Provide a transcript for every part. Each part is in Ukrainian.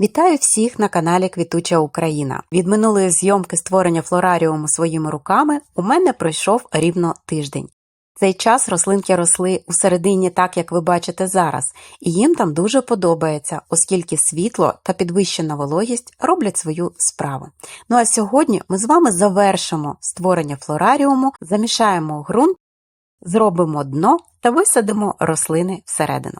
Вітаю всіх на каналі Квітуча Україна. Від минулої зйомки створення флораріуму своїми руками у мене пройшов рівно тиждень. Цей час рослинки росли у середині так, як ви бачите зараз, і їм там дуже подобається, оскільки світло та підвищена вологість роблять свою справу. Ну а сьогодні ми з вами завершимо створення флораріуму, замішаємо ґрунт, зробимо дно та висадимо рослини всередину.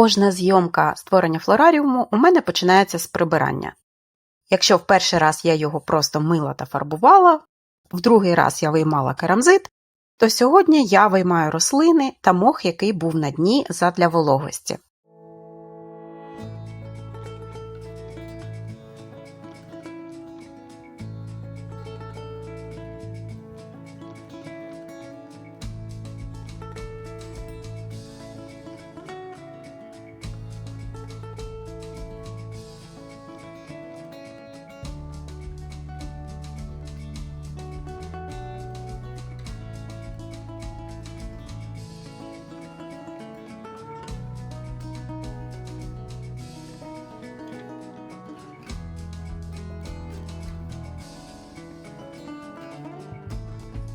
Кожна зйомка створення флораріуму у мене починається з прибирання. Якщо в перший раз я його просто мила та фарбувала, в другий раз я виймала керамзит, то сьогодні я виймаю рослини та мох, який був на дні задля вологості.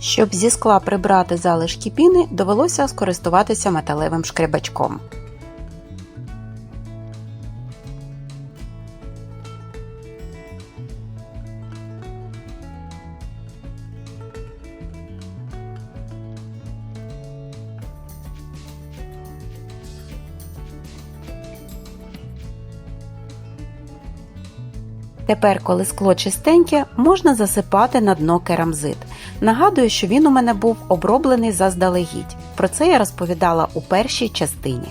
Щоб зі скла прибрати залишки піни, довелося скористуватися металевим шкребачком. Тепер, коли скло чистеньке, можна засипати на дно керамзит. Нагадую, що він у мене був оброблений заздалегідь. Про це я розповідала у першій частині.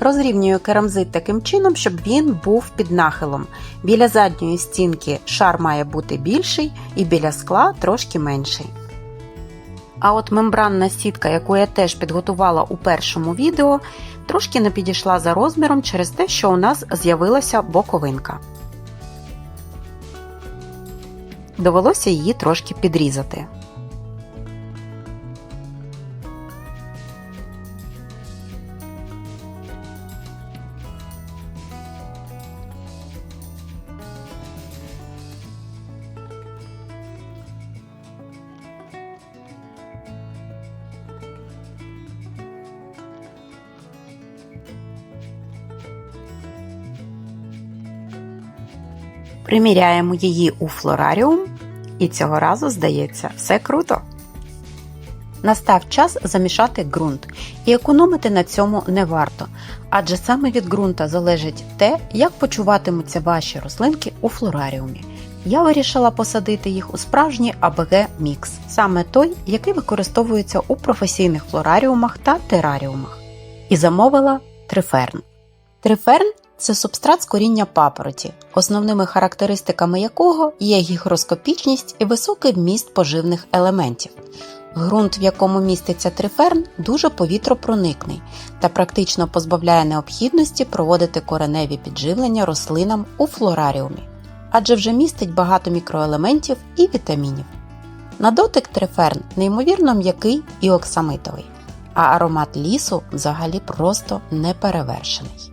Розрівнюю керамзит таким чином, щоб він був під нахилом. Біля задньої стінки шар має бути більший і біля скла трошки менший. А от мембранна сітка, яку я теж підготувала у першому відео, трошки не підійшла за розміром через те, що у нас з'явилася боковинка. Довелося її трошки підрізати. Приміряємо її у флораріум, і цього разу, здається, все круто. Настав час замішати ґрунт, і економити на цьому не варто, адже саме від ґрунта залежить те, як почуватимуться ваші рослинки у флораріумі. Я вирішила посадити їх у справжній АБГ мікс, саме той, який використовується у професійних флораріумах та тераріумах. І замовила триферн. Триферн це субстрат з коріння папороті, основними характеристиками якого є гігроскопічність і високий вміст поживних елементів. Ґрунт, в якому міститься триферн, дуже повітропроникний та практично позбавляє необхідності проводити кореневі підживлення рослинам у флораріумі, адже вже містить багато мікроелементів і вітамінів. На дотик триферн неймовірно м'який і оксамитовий, а аромат лісу взагалі просто неперевершений.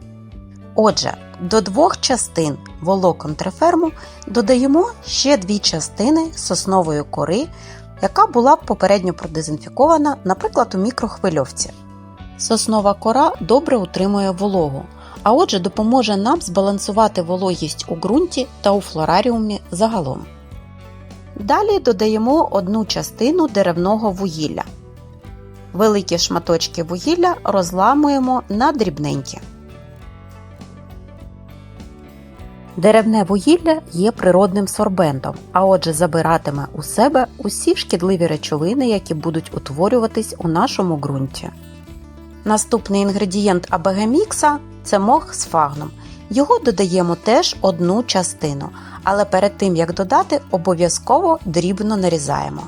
Отже, до двох частин волокон триферму додаємо ще дві частини соснової кори, яка була попередньо продезінфікована, наприклад, у мікрохвильовці. Соснова кора добре утримує вологу, а отже, допоможе нам збалансувати вологість у ґрунті та у флораріумі загалом. Далі додаємо одну частину деревного вугілля. Великі шматочки вугілля розламуємо на дрібненькі. Деревне вугілля є природним сорбентом, а отже, забиратиме у себе усі шкідливі речовини, які будуть утворюватись у нашому ґрунті. Наступний інгредієнт абегемікса це мох з фагном. Його додаємо теж одну частину, але перед тим як додати, обов'язково дрібно нарізаємо.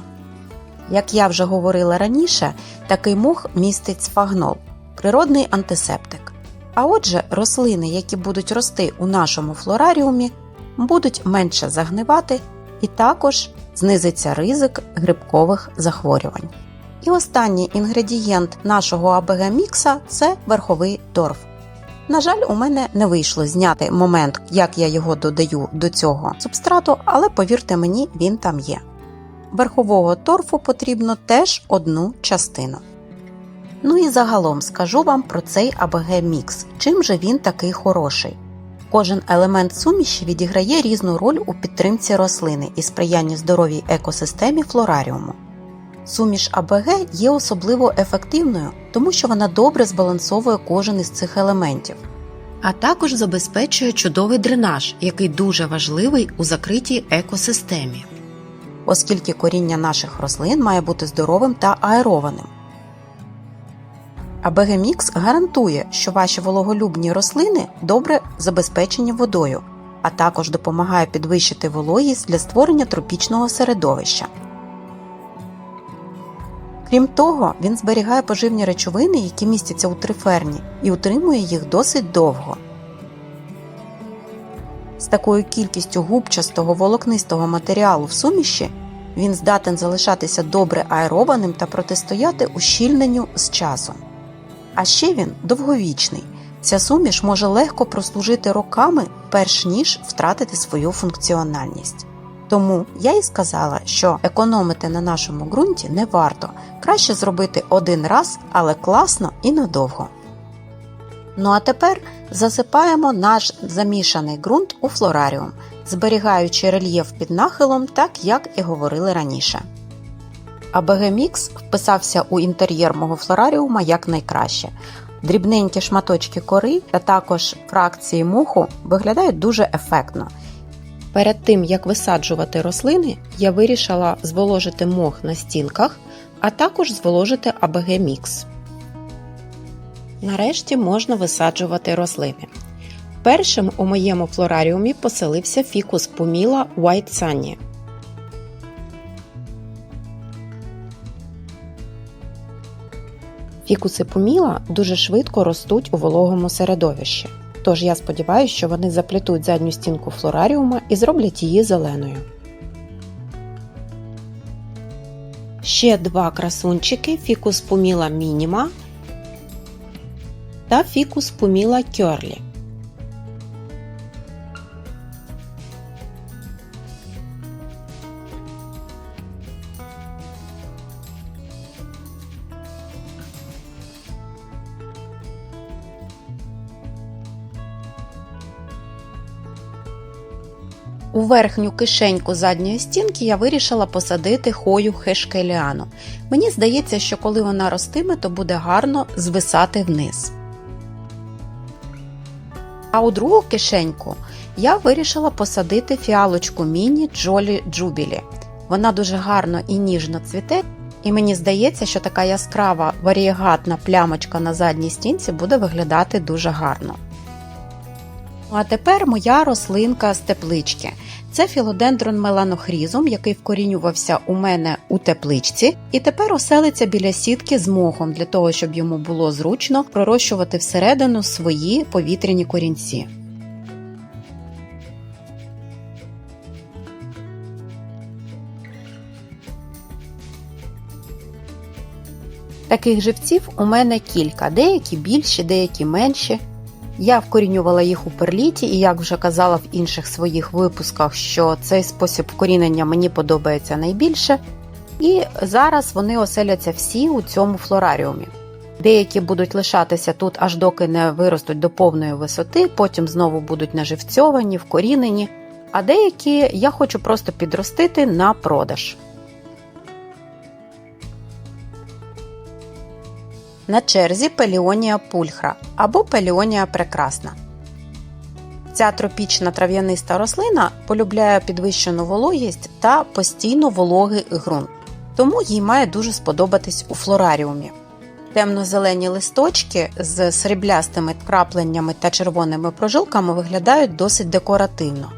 Як я вже говорила раніше, такий мох містить сфагнол природний антисептик. А отже, рослини, які будуть рости у нашому флораріумі, будуть менше загнивати і також знизиться ризик грибкових захворювань. І останній інгредієнт нашого АБГ мікса це верховий торф. На жаль, у мене не вийшло зняти момент, як я його додаю до цього субстрату, але повірте мені, він там є. Верхового торфу потрібно теж одну частину. Ну і загалом скажу вам про цей АБГ мікс, чим же він такий хороший. Кожен елемент суміші відіграє різну роль у підтримці рослини і сприянні здоровій екосистемі флораріуму. Суміш АБГ є особливо ефективною, тому що вона добре збалансовує кожен із цих елементів, а також забезпечує чудовий дренаж, який дуже важливий у закритій екосистемі, оскільки коріння наших рослин має бути здоровим та аерованим. АБГ Мікс гарантує, що ваші вологолюбні рослини добре забезпечені водою, а також допомагає підвищити вологість для створення тропічного середовища. Крім того, він зберігає поживні речовини, які містяться у триферні, і утримує їх досить довго. З такою кількістю губчастого волокнистого матеріалу в суміші він здатен залишатися добре аеробаним та протистояти ущільненню з часом. А ще він довговічний. Ця суміш може легко прослужити роками, перш ніж втратити свою функціональність. Тому я і сказала, що економити на нашому ґрунті не варто, краще зробити один раз, але класно і надовго. Ну а тепер засипаємо наш замішаний ґрунт у флораріум, зберігаючи рельєф під нахилом, так як і говорили раніше. АБГ Мікс вписався у інтер'єр мого флораріума якнайкраще. Дрібненькі шматочки кори та також фракції муху виглядають дуже ефектно. Перед тим як висаджувати рослини, я вирішила зволожити мох на стінках, а також зволожити АБГ Мікс. Нарешті можна висаджувати рослини. Першим у моєму флораріумі поселився фікус поміла White Sunny. Фікуси пуміла дуже швидко ростуть у вологому середовищі. Тож я сподіваюся, що вони заплетуть задню стінку флораріума і зроблять її зеленою. Ще два красунчики фікус пуміла мініма та фікус пуміла кьорлі. У верхню кишеньку задньої стінки я вирішила посадити хою хешкеліану. Мені здається, що коли вона ростиме, то буде гарно звисати вниз. А у другу кишеньку я вирішила посадити фіалочку міні Джолі Джубілі. Вона дуже гарно і ніжно цвіте, і мені здається, що така яскрава варієгатна плямочка на задній стінці буде виглядати дуже гарно. А тепер моя рослинка з теплички. Це філодендрон меланохрізум, який вкорінювався у мене у тепличці, і тепер оселиться біля сітки з мохом для того, щоб йому було зручно пророщувати всередину свої повітряні корінці. Таких живців у мене кілька, деякі більші, деякі менші. Я вкорінювала їх у перліті, і як вже казала в інших своїх випусках, що цей спосіб вкорінення мені подобається найбільше. І зараз вони оселяться всі у цьому флораріумі. Деякі будуть лишатися тут, аж доки не виростуть до повної висоти, потім знову будуть наживцьовані, вкорінені, а деякі я хочу просто підростити на продаж. На черзі пеліонія пульхра або пеліонія прекрасна. Ця тропічна трав'яниста рослина полюбляє підвищену вологість та постійно вологий ґрунт, тому їй має дуже сподобатись у флораріумі. Темно-зелені листочки з сріблястими крапленнями та червоними прожилками виглядають досить декоративно.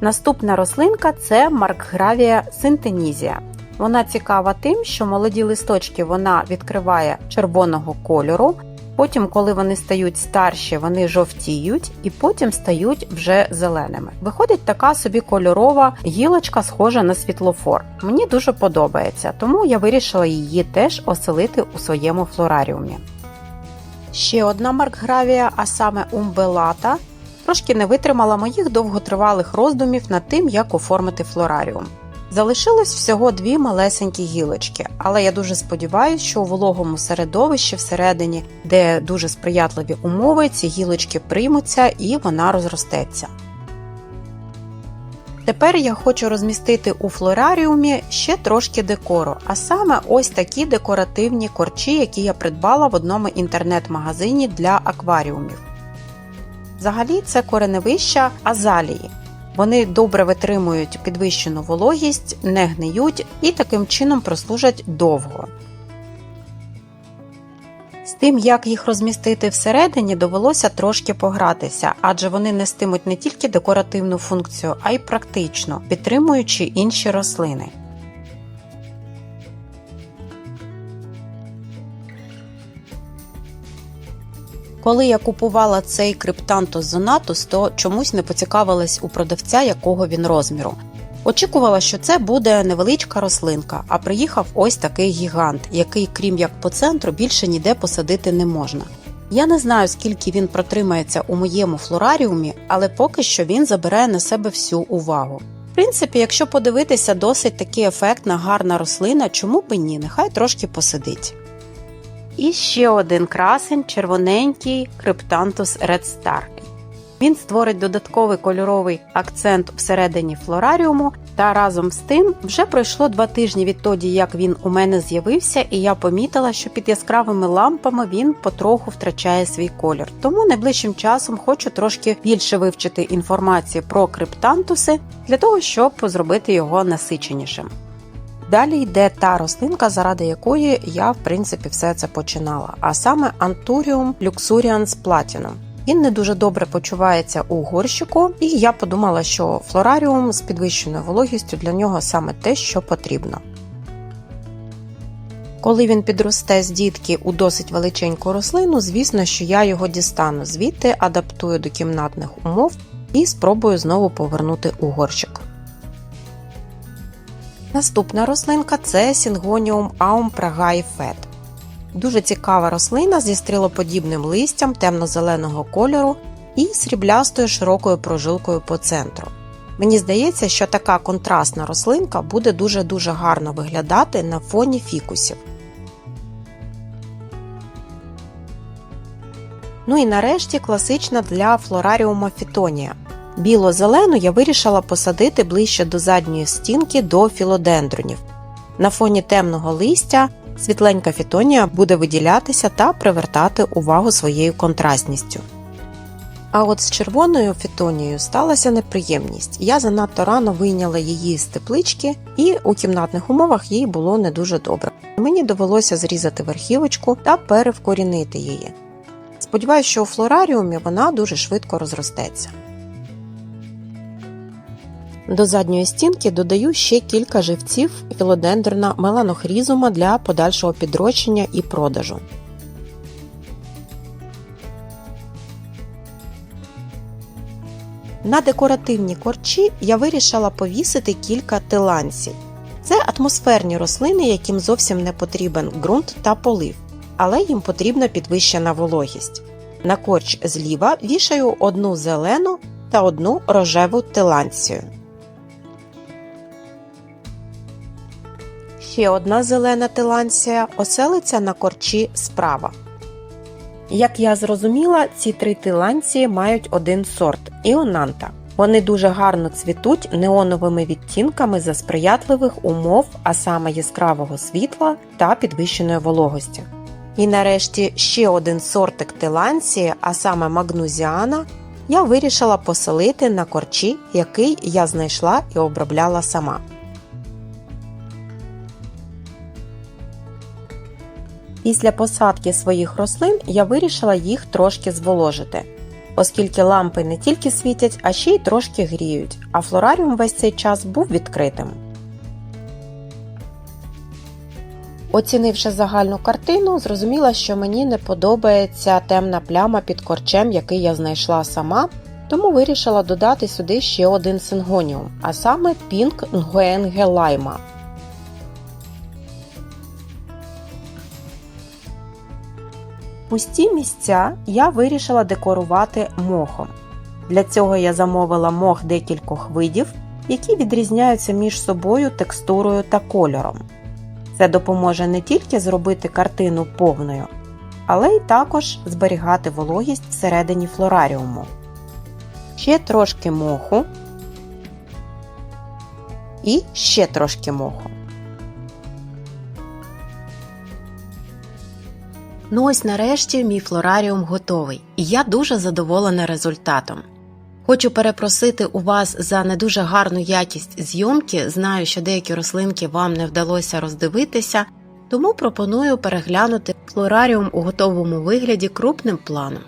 Наступна рослинка це маркгравія синтенізія. Вона цікава тим, що молоді листочки вона відкриває червоного кольору, Потім, коли вони стають старші, вони жовтіють і потім стають вже зеленими. Виходить така собі кольорова гілочка, схожа на світлофор. Мені дуже подобається, тому я вирішила її теж оселити у своєму флораріумі. Ще одна маркгравія, а саме умбелата, трошки не витримала моїх довготривалих роздумів над тим, як оформити флораріум. Залишилось всього дві малесенькі гілочки, але я дуже сподіваюся, що у вологому середовищі всередині, де дуже сприятливі умови, ці гілочки приймуться і вона розростеться. Тепер я хочу розмістити у флораріумі ще трошки декору, а саме ось такі декоративні корчі, які я придбала в одному інтернет-магазині для акваріумів. Взагалі, це кореневища азалії. Вони добре витримують підвищену вологість, не гниють і таким чином прослужать довго. З тим, як їх розмістити всередині, довелося трошки погратися, адже вони нестимуть не тільки декоративну функцію, а й практично, підтримуючи інші рослини. Коли я купувала цей криптантус зонатус, то чомусь не поцікавилась у продавця, якого він розміру. Очікувала, що це буде невеличка рослинка, а приїхав ось такий гігант, який, крім як по центру, більше ніде посадити не можна. Я не знаю, скільки він протримається у моєму флораріумі, але поки що він забирає на себе всю увагу. В принципі, якщо подивитися, досить таки ефектна, гарна рослина, чому б ні, нехай трошки посидить. І ще один красень червоненький Криптантус Red Star. Він створить додатковий кольоровий акцент всередині флораріуму, та разом з тим вже пройшло два тижні відтоді, як він у мене з'явився, і я помітила, що під яскравими лампами він потроху втрачає свій колір. Тому найближчим часом хочу трошки більше вивчити інформації про криптантуси для того, щоб зробити його насиченішим. Далі йде та рослинка, заради якої я в принципі все це починала, а саме Anturium luxurians platinum. Він не дуже добре почувається у горщику, і я подумала, що флораріум з підвищеною вологістю для нього саме те, що потрібно. Коли він підросте з дітки у досить величеньку рослину, звісно, що я його дістану звідти, адаптую до кімнатних умов і спробую знову повернути у горщик. Наступна рослинка це aum pragai Дуже цікава рослина зі стрілоподібним листям темно-зеленого кольору і сріблястою широкою прожилкою по центру. Мені здається, що така контрастна рослинка буде дуже-дуже гарно виглядати на фоні фікусів. Ну і нарешті класична для флораріума фітонія. Біло-зелену я вирішила посадити ближче до задньої стінки до філодендронів. На фоні темного листя світленька фітонія буде виділятися та привертати увагу своєю контрастністю. А от з червоною фітонією сталася неприємність. Я занадто рано вийняла її з теплички, і у кімнатних умовах їй було не дуже добре. Мені довелося зрізати верхівочку та перевкорінити її. Сподіваюся, що у флораріумі вона дуже швидко розростеться. До задньої стінки додаю ще кілька живців філодендрона меланохрізума для подальшого підрощення і продажу. На декоративні корчі я вирішила повісити кілька тиланцій. Це атмосферні рослини, яким зовсім не потрібен ґрунт та полив, але їм потрібна підвищена вологість. На корч зліва вішаю одну зелену та одну рожеву тиланцію. Ще одна зелена тиланція оселиться на корчі справа. Як я зрозуміла, ці три тиланції мають один сорт іонанта. Вони дуже гарно цвітуть неоновими відтінками за сприятливих умов, а саме яскравого світла та підвищеної вологості. І нарешті ще один сортик тиланції, а саме магнузіана, я вирішила поселити на корчі, який я знайшла і обробляла сама. Після посадки своїх рослин я вирішила їх трошки зволожити, оскільки лампи не тільки світять, а ще й трошки гріють, а флораріум весь цей час був відкритим. Оцінивши загальну картину, зрозуміла, що мені не подобається темна пляма під корчем, який я знайшла сама, тому вирішила додати сюди ще один сингоніум, а саме Pink Nguyen Lima. Пусті місця я вирішила декорувати мохом. Для цього я замовила мох декількох видів, які відрізняються між собою текстурою та кольором. Це допоможе не тільки зробити картину повною, але й також зберігати вологість всередині флораріуму. Ще трошки моху і ще трошки моху. Ну ось нарешті мій флораріум готовий, і я дуже задоволена результатом. Хочу перепросити у вас за не дуже гарну якість зйомки. Знаю, що деякі рослинки вам не вдалося роздивитися, тому пропоную переглянути флораріум у готовому вигляді крупним планом.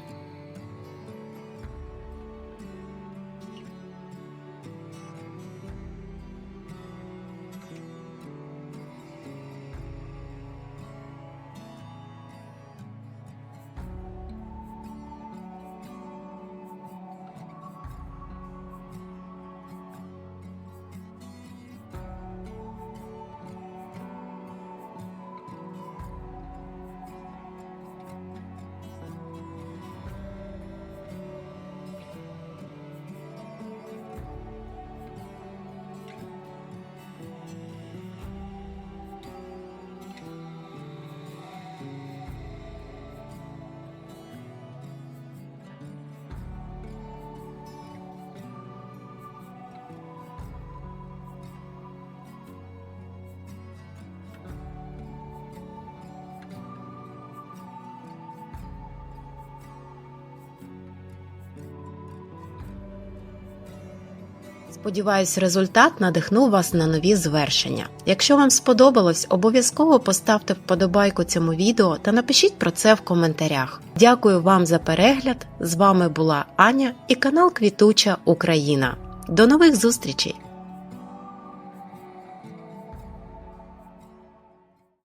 Сподіваюсь, результат надихнув вас на нові звершення. Якщо вам сподобалось, обов'язково поставте вподобайку цьому відео та напишіть про це в коментарях. Дякую вам за перегляд. З вами була Аня і канал Квітуча Україна. До нових зустрічей!